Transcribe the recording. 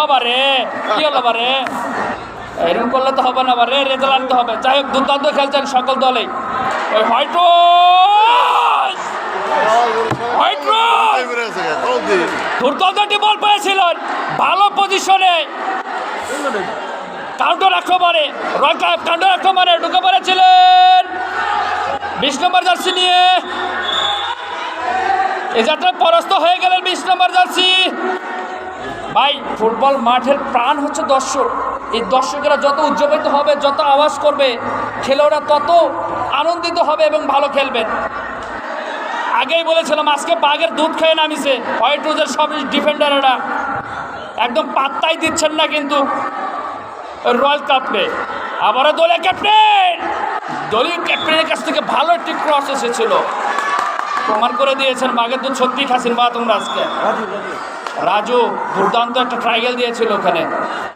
আবারে, কি হলো বারে এরকম করলে তো হবে না বারে রেজাল্ট আনতে হবে। যাই হোক, দুর্দান্ত খেলছেন সকল দলেই। ওই রোজ দুর্দান্ত একটি বল পেয়েছিলেন, ভালো পজিশনে কাউন্টার আক্রমণে রয়্যাল ক্লাব কাউন্টার আক্রমণে ঢুকে পড়েছিলেন। বিশ নম্বর জার্সি নিয়ে। এ যাত্রা পরাস্ত হয়ে গেলেন বিশ নম্বর জার্সি। ভাই, ফুটবল মাঠের প্রাণ হচ্ছে দর্শক। এই দর্শকেরা যত উদযাপিত হবে, যত আওয়াজ করবে, খেলোয়াড়রা তত আনন্দিত হবে এবং ভালো খেলবেন আগেই বলেছিলাম, আজকে বাঘের দুধ খেয়ে নামিছে। হোয়াইট রোজের সব ডিফেন্ডারেরা। একদম পাত্তাই দিচ্ছেন না কিন্তু রয়্যাল কাপে আবারও দলীয় ক্যাপ্টেন! দলীয় ক্যাপ্টেনের কাছ থেকে ভালো একটি ক্রস এসেছিল। প্রমাণ করে দিয়েছেন, বাঘের দুধ সত্যি খাসিন বা তোমরা আজকে। রাজু দুর্দান্ত একটা ট্রাইগেল দিয়েছিল ওখানে।